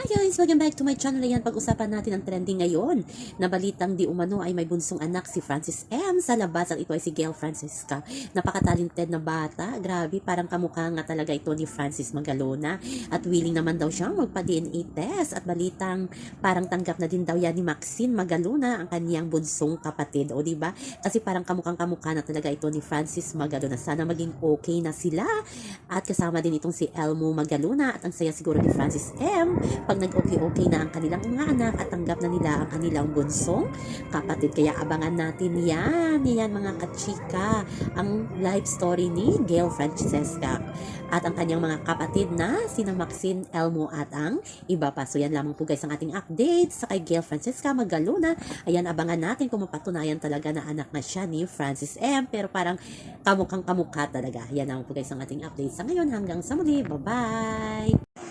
Hi guys! Welcome back to my channel. Ayan, pag-usapan natin ang trending ngayon. Na balitang di umano ay may bunsong anak si Francis M. Sa labas, ang ito ay si Gail Francisca. Napakatalented na bata. Grabe, parang kamukha nga talaga ito ni Francis Magalona. At willing naman daw siyang magpa-DNA test. At balitang parang tanggap na din daw yan ni Maxine Magalona, ang kaniyang bunsong kapatid. O ba? Kasi parang kamukhang kamukha na talaga ito ni Francis Magalona. Sana maging okay na sila. At kasama din itong si Elmo Magalona. At ang saya siguro ni Francis M pag nag-okay-okay na ang kanilang mga anak at tanggap na nila ang kanilang bunsong kapatid. Kaya abangan natin yan. Yan mga kachika. Ang life story ni Gail Francesca. At ang kanyang mga kapatid na sina Maxine, Elmo at ang iba pa. So yan lamang po guys ang ating update sa kay Gail Francesca Magaluna. Ayan, abangan natin kung mapatunayan talaga na anak na siya ni Francis M. Pero parang kamukhang kamukha talaga. Yan lamang po guys ang ating update sa ngayon. Hanggang sa muli. Bye-bye!